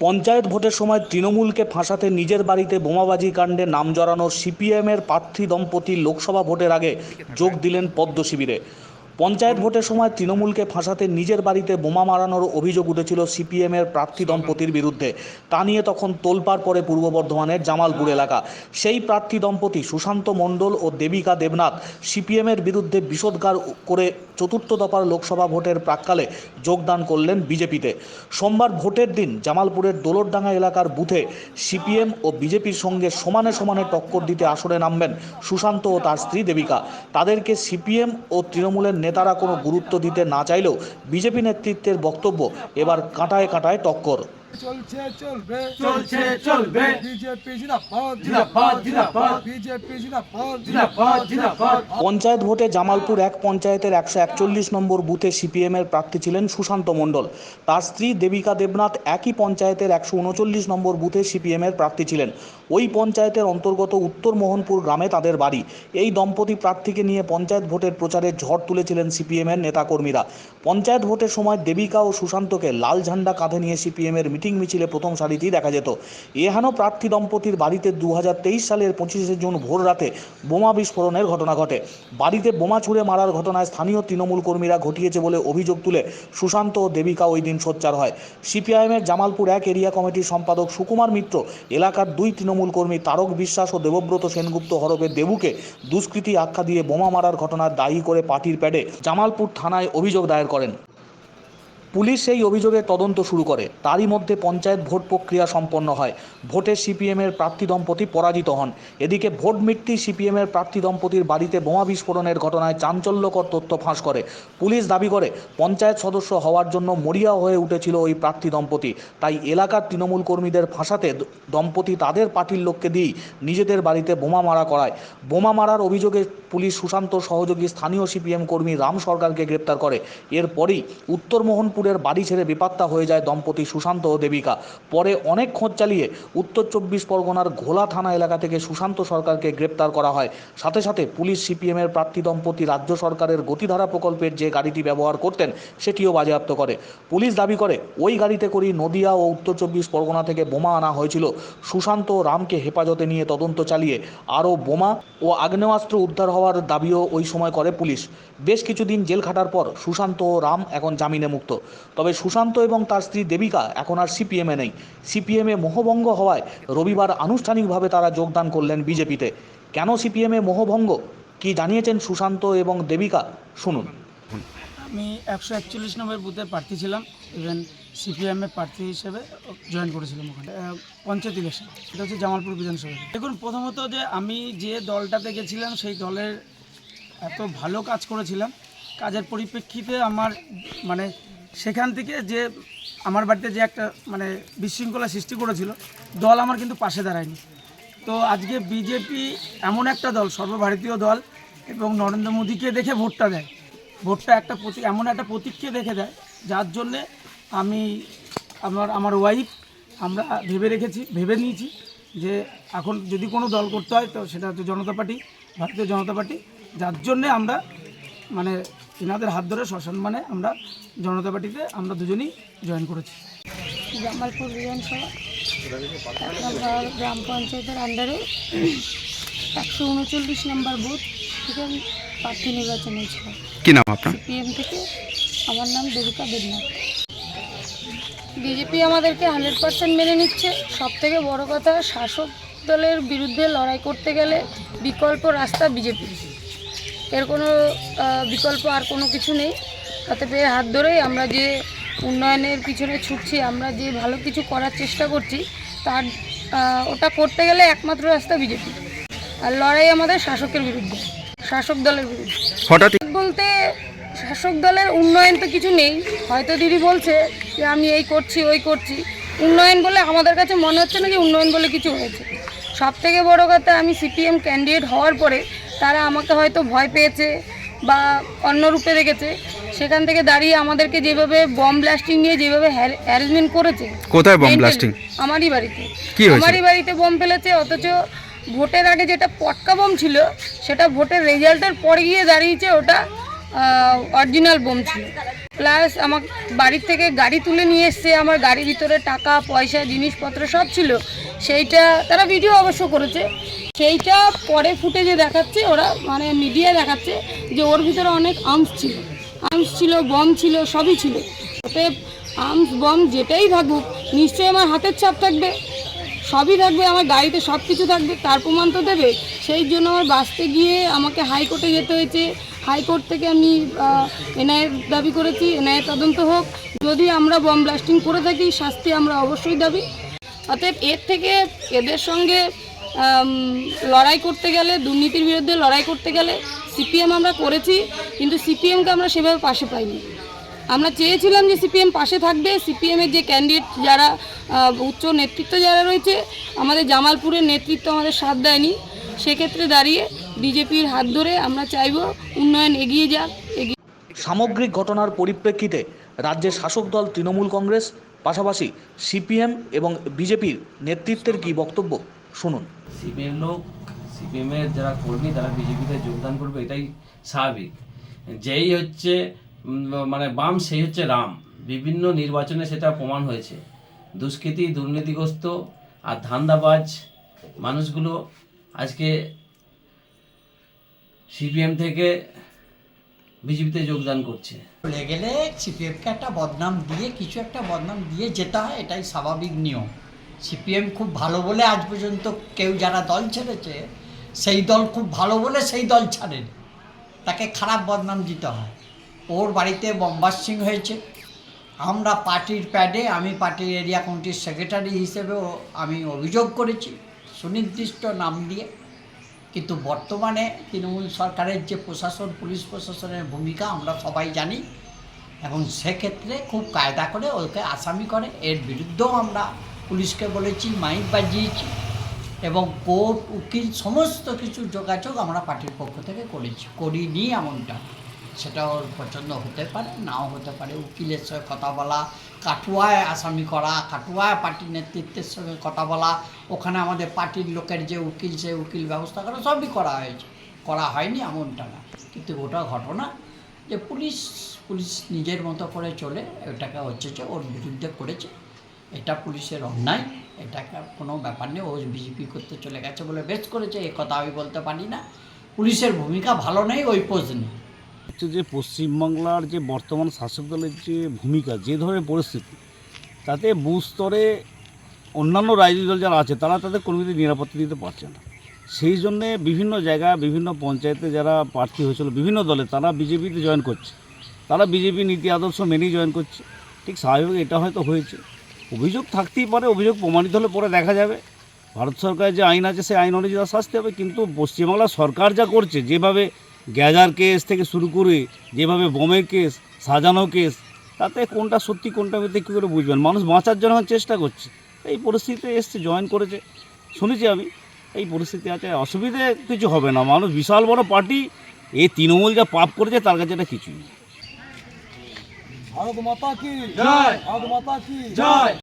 পঞ্চায়েত ভোটের সময় তৃণমূলকে ফাঁসাতে নিজের বাড়িতে বোমাবাজি কাণ্ডে নাম জড়ানো সিপিএমের প্রার্থী দম্পতি লোকসভা ভোটের আগে যোগ দিলেন পদ্ম শিবিরে পঞ্চায়েত ভোটের সময় তৃণমূলকে ফাঁসাতে নিজের বাড়িতে বোমা মারানোর অভিযোগ উঠেছিল সিপিএমের প্রার্থী দম্পতির বিরুদ্ধে। তা নিয়ে তখন তোলপাড় পরে পূর্ব বর্ধমানের জামালপুর এলাকা। সেই প্রার্থী দম্পতি সুশান্ত মণ্ডল ও দেবিকা দেবনাথ সিপিএমের বিরুদ্ধে বিষোদ্গার করে চতুর্থ দফার লোকসভা ভোটের প্রাক্কালে যোগদান করলেন বিজেপিতে। সোমবার ভোটের দিন জামালপুরের দোলরডাঙ্গা এলাকার বুথে সিপিএম ও বিজেপির সঙ্গে সমানে সমানে টক্কর দিতে আসরে নামবেন সুশান্ত ও তার স্ত্রী দেবিকা। তাদেরকে সিপিএম ও তৃণমূলের নেতারা কোনো গুরুত্ব দিতে না চাইলেও বিজেপি নেতৃত্বের বক্তব্য এবার কাঁটায় কাঁটায় টক্কর। চলছে চলবে। চলছে চলবে। বিজেপি জিন্দাবাদ জিন্দাবাদ জিন্দাবাদ। বিজেপি জিন্দাবাদ জিন্দাবাদ জিন্দাবাদ। পঞ্চায়েত ভোটে জামালপুর এক পঞ্চায়েতের একশো একচল্লিশ নম্বর বুথে সিপিএমের প্রার্থী ছিলেন সুশান্ত মণ্ডল। তার স্ত্রী দেবিকা দেবনাথ একই পঞ্চায়েতের একশো উনচল্লিশ নম্বর বুথে সিপিএমের প্রার্থী ছিলেন। ওই পঞ্চায়েতের অন্তর্গত উত্তর মোহনপুর গ্রামে তাদের বাড়ি। এই দম্পতি প্রার্থীকে নিয়ে পঞ্চায়েত ভোটের প্রচারে ঝড় তুলেছিলেন সিপিএম সিপিএমের নেতাকর্মীরা। পঞ্চায়েত ভোটের সময় দেবিকা ও সুশান্তকে লাল ঝান্ডা কাঁধে নিয়ে সিপিএমের মিটিং মিছিলে প্রথম সারিতেই দেখা যেত। এহেন প্রার্থী দম্পতির বাড়িতে দু হাজার তেইশ সালের পঁচিশে জুন ভোর রাতে বোমা বিস্ফোরণের ঘটনা ঘটে। বাড়িতে বোমা ছুড়ে মারার ঘটনায় স্থানীয় তৃণমূল কর্মীরা ঘটিয়েছে বলে অভিযোগ তুলে সুশান্ত ও দেবিকা ওই দিন সোচ্চার হয়। সিপিআইএমের জামালপুর এক এরিয়া কমিটির সম্পাদক সুকুমার মিত্র, এলাকার দুই তৃণমূল কর্মী তারক বিশ্বাস ও দেবব্রত সেনগুপ্ত হরফে দেবুকে দুষ্কৃতী আখ্যা দিয়ে বোমা মারার ঘটনার দায়ী করে পার্টির প্যাডে জামালপুর থানায় অভিযোগ দায়ের করেন। পুলিশ সেই অভিযোগের তদন্ত শুরু করে। তারই মধ্যে পঞ্চায়েত ভোট প্রক্রিয়া সম্পন্ন হয়। ভোটে সিপিএমের প্রার্থী দম্পতি পরাজিত হন। এদিকে ভোট মিটতি সিপিএমের প্রার্থী দম্পতির বাড়িতে বোমা বিস্ফোরণের ঘটনায় চাঞ্চল্যকর তথ্য ফাঁস করে। পুলিশ দাবি করে, পঞ্চায়েত সদস্য হওয়ার জন্য মরিয়া হয়ে উঠেছিল ওই প্রার্থী দম্পতি। তাই এলাকার তৃণমূল কর্মীদের ফাঁসাতে দম্পতি তাদের পার্টির লোককে দিয়েই নিজেদের বাড়িতে বোমা মারা করায়। বোমা মারার অভিযোগে পুলিশ সুশান্ত সহযোগী স্থানীয় সিপিএম কর্মী রাম সরকারকে গ্রেপ্তার করে। এরপরই উত্তর মোহনপুরের বাড়ি ছেড়ে বেপাত্তা হয়ে যায় দম্পতি সুশান্ত ও দেবিকা। পরে অনেক খোঁজ চালিয়ে উত্তর চব্বিশ পরগনার ঘোলা থানা এলাকা থেকে সুশান্ত সরকারকে গ্রেপ্তার করা হয়। সাথে সাথে পুলিশ সিপিএমের প্রার্থী দম্পতি রাজ্য সরকারের গতিধারা প্রকল্পের যে গাড়িটি ব্যবহার করতেন, সেটিও বাজেয়াপ্ত করে। পুলিশ দাবি করে, ওই গাড়িতে করেই নদিয়া ও উত্তর চব্বিশ পরগনা থেকে বোমা আনা হয়েছিল। সুশান্ত রামকে হেফাজতে নিয়ে তদন্ত চালিয়ে আরও বোমা ও আগ্নেয়াস্ত্র উদ্ধার হওয়ার দাবিও ওই সময় করে পুলিশ। বেশ কিছুদিন জেল খাটার পর সুশান্ত ও রাম এখন জামিনে মুক্ত। তবে সুশান্ত এবং তার স্ত্রী দেবিকা এখন আর সিপিএমে নেই। সিপিএমে মোহভঙ্গ হওয়ায় রবিবার আনুষ্ঠানিকভাবে তারা যোগদান করলেন বিজেপিতে। কেন সিপিএমে মোহভঙ্গ? কি জানিয়েছেন সুশান্ত এবং দেবিকা? শুনুন। আমি একশো একচল্লিশ নম্বর বুথের প্রার্থী ছিলাম ইভেন সিপিএমের প্রার্থী হিসেবে জয়েন করেছিলাম ওখানে পঞ্চায়েত ইলেকশন এটা হচ্ছে জামালপুর বিধানসভা দেখুন, প্রথমত যে আমি যে দলটাতে গেছিলাম, সেই দলের এত ভালো কাজ করেছিলাম, কাজের পরিপ্রেক্ষিতে আমার মানে সেখান থেকে যে আমার বাড়িতে যে একটা মানে বিশৃঙ্খলা সৃষ্টি করেছিল, দল আমার কিন্তু পাশে দাঁড়ায়নি। তো আজকে বিজেপি এমন একটা দল, সর্বভারতীয় দল, এবং নরেন্দ্র মোদীকে দেখে ভোটটা দেয়। ভোটটা একটা প্রতীক এমন একটা প্রতীককে দেখে দেয়, যার জন্যে আমি, আমার আমার ওয়াইফ আমরা ভেবে রেখেছি, ভেবে নিয়েছি যে এখন যদি কোনো দল করতে হয়, তো সেটা হচ্ছে জনতা পার্টি, ভারতীয় জনতা পার্টি। যার জন্যে আমরা মানে এনাদের হাত ধরে সসম্মানে আমরা জনতা পার্টিতে আমরা দুজনেই জয়েন করেছি। জামালপুর বিধানসভা গ্রাম পঞ্চায়েতের আন্ডারে একশো উনচল্লিশ নম্বর বুথ থেকে আমি প্রার্থী নির্বাচন হয়েছিল। কি নাম আপনার? সিপিএম থেকে আমার নাম দেবিকা দেবনাথ। বিজেপি আমাদেরকে হান্ড্রেড পার্সেন্ট মেনে নিচ্ছে। সব থেকে বড় কথা শাসক দলের বিরুদ্ধে লড়াই করতে গেলে বিকল্প রাস্তা বিজেপি এর কোনো বিকল্প আর কোনো কিছু নেই। অতএব পেয়ে হাত ধরেই আমরা যে উন্নয়নের পিছনে ছুটছি আমরা যে ভালো কিছু করার চেষ্টা করছি তার ওটা করতে গেলে একমাত্র রাস্তা বিজেপি। আর লড়াই আমাদের শাসকের বিরুদ্ধে শাসক দলের বিরুদ্ধে। হঠাৎ বলতে শাসক দলের উন্নয়ন তো কিছু নেই। হয়তো দিদি বলছে যে আমি এই করছি ওই করছি। উন্নয়ন বলে আমাদের কাছে মনে হচ্ছে না যে উন্নয়ন বলে কিছু হয়েছে। সব থেকে বড় কথা আমি সিপিএম ক্যান্ডিডেট হওয়ার পরে তারা আমাকে হয়তো ভয় পেয়েছে বা অন্য রূপে দেখেছে সেখান থেকে দাঁড়িয়ে আমাদেরকে যেভাবে বম ব্লাস্টিং নিয়ে যেভাবে হ্যারাসমেন্ট করেছে কোথায় বম ব্লাস্টিং আমারই বাড়িতে? আমারই বাড়িতে বম ফেলেছে অথচ ভোটের আগে যেটা পটকা বম ছিল সেটা ভোটের রেজাল্টের পরে গিয়ে দাঁড়িয়েছে ওটা অরিজিনাল বোম ছিল। প্লাস আমার বাড়ির থেকে গাড়ি তুলে নিয়ে এসছে, আমার গাড়ির ভিতরে টাকা, পয়সা, জিনিসপত্র সব ছিল। সেইটা তারা ভিডিও অবশ্য করেছে। সেইটা পরে ফুটেজে দেখাচ্ছে, ওরা মানে মিডিয়া দেখাচ্ছে যে ওর ভিতরে অনেক আর্মস ছিল। আর্মস ছিল বম ছিল, সবই ছিল। অতএব আর্মস বম যেটাই থাকুক, নিশ্চয়ই আমার হাতের ছাপ থাকবে। সবই থাকবে, আমার গাড়িতে সব কিছু থাকবে, তার প্রমাণ তো দেবে। সেই জন্য আমার বাঁচতে গিয়ে আমাকে হাইকোর্টে যেতে হয়েছে। হাইকোর্ট থেকে আমি এনআইএর দাবি করেছি, এনআইএ তদন্ত হোক। যদি আমরা বম ব্লাস্টিং করে থাকি, শাস্তি আমরা অবশ্যই দাবি। অতএব এর থেকে এদের সঙ্গে লড়াই করতে গেলে, দুর্নীতির বিরুদ্ধে লড়াই করতে গেলে, সিপিএম আমরা করেছি, কিন্তু সিপিএমকে আমরা সেভাবে পাশে পাইনি। আমরা চেয়েছিলাম যে সিপিএম পাশে থাকবে। সিপিএমের যে ক্যান্ডিডেট যারা উচ্চ নেতৃত্ব যারা রয়েছে আমাদের জামালপুরের নেতৃত্ব আমাদের সাথ দেয়নি। সেক্ষেত্রে দাঁড়িয়ে বিজেপির হাত ধরে আমরা চাইব উন্নয়ন এগিয়ে যাক এগিয়ে সামগ্রিক ঘটনার পরিপ্রেক্ষিতে রাজ্যের শাসক দল তৃণমূল কংগ্রেস পাশাপাশি সিপিএম এবং বিজেপির নেতৃত্বের কি বক্তব্য? শুনুন। সিপিএম লোক সিপিএমের যারা কর্মী তারা বিজেপিতে যোগদান করবে এটাই স্বাভাবিক। যেই হচ্ছে মানে বাম সেই হচ্ছে রাম। বিভিন্ন নির্বাচনে সেটা প্রমাণ হয়েছে। দুষ্কৃতি, দুর্নীতিগ্রস্ত আর ধান্দাবাজ মানুষগুলো আজকে সিপিএম থেকে বিজেপিতে যোগদান করছে। চলে গেলে সিপিএমকে একটা বদনাম দিয়ে, কিছু একটা বদনাম দিয়ে যেতে হয়, এটাই স্বাভাবিক নিয়ম। সিপিএম খুব ভালো বলে আজ পর্যন্ত কেউ যারা দল ছেড়েছে, সেই দল খুব ভালো বলে সেই দল ছাড়েন। তাকে খারাপ বদনাম দিতে হয়। ওর বাড়িতে বম্বাস্টিং হয়েছে। আমরা পার্টির প্যাডে, আমি পার্টির এরিয়া কমিটির সেক্রেটারি হিসেবেও আমি অভিযোগ করেছি, সুনির্দিষ্ট নাম দিয়ে। কিন্তু বর্তমানে তৃণমূল সরকারের যে প্রশাসন, পুলিশ প্রশাসনের ভূমিকা আমরা সবাই জানি। এবং সেক্ষেত্রে খুব কায়দা করে ওকে আসামি করে। এর বিরুদ্ধেও আমরা পুলিশকে বলেছি, মাইক বাজিয়েছি এবং কোর্ট, উকিল, সমস্ত কিছু যোগাযোগ আমরা পার্টির পক্ষ থেকে করেছি, করিনি এমনটা। সেটা ওর পছন্দ হতে পারে, নাও হতে পারে। উকিলের সঙ্গে কথা বলা, কাটুয়ায় আসামি করা, কাটুয়ায় পার্টির নেতৃত্বের সঙ্গে কথা বলা, ওখানে আমাদের পার্টির লোকের যে উকিল সে উকিল ব্যবস্থা করা, সবই করা হয়েছে। করা হয়নি এমনটা না। কিন্তু ওটা ঘটনা যে পুলিশ পুলিশ নিজের মতো করে চলে ওটাকে হচ্ছে যে ওর বিরুদ্ধে করেছে। এটা পুলিশের অন্যায়, এটাকে কোনো ব্যাপার নেই, ও বিজেপি করতে চলে গেছে বলে বেশ করেছে, এ কথা আমি বলতে পারি না। পুলিশের ভূমিকা ভালো নেই, ওই পোজ নেই। হচ্ছে যে পশ্চিমবাংলার যে বর্তমান শাসক দলের যে ভূমিকা, যে ধরনের পরিস্থিতি, তাতে বুথ স্তরে অন্যান্য রাজনৈতিক দল যারা আছে, তারা তাদের কর্মীদের নিরাপত্তা দিতে পারছে না। সেই জন্যে বিভিন্ন জায়গায়, বিভিন্ন পঞ্চায়েতে যারা প্রার্থী হয়েছিল, বিভিন্ন দলে তারা বিজেপিতে জয়েন করছে। তারা বিজেপি নীতি আদর্শ মেনেই জয়েন করছে। ঠিক স্বাভাবিক এটা হয়তো হয়েছে। অভিযোগ থাকতেই পারে, অভিযোগ প্রমাণিত হলে পরে দেখা যাবে। ভারত সরকারের যে আইন আছে, সেই আইন অনুযায়ী শাস্তি হবে। কিন্তু পশ্চিমবাংলা সরকার যা করছে, যেভাবে গ্যাজার কেস থেকে শুরু করে যেভাবে বোমের কেস, সাজানো কেস, তাতে কোনটা সত্যি, কোনটা মিথ্যে কী করে বুঝবেন? মানুষ বাঁচার জন্য চেষ্টা করছে। এই পরিস্থিতিতে এসছে জয়েন করেছে। শুনেছি আমি, এই পরিস্থিতি আছে, অসুবিধে কিছু হবে না। মানুষ বিশাল বড় পার্টি এই তৃণমূল যা পাপ করেছে, তার কাছে এটা কিছুই ভারত মাতা কি? জয়! ভারত মাতা কি? জয়!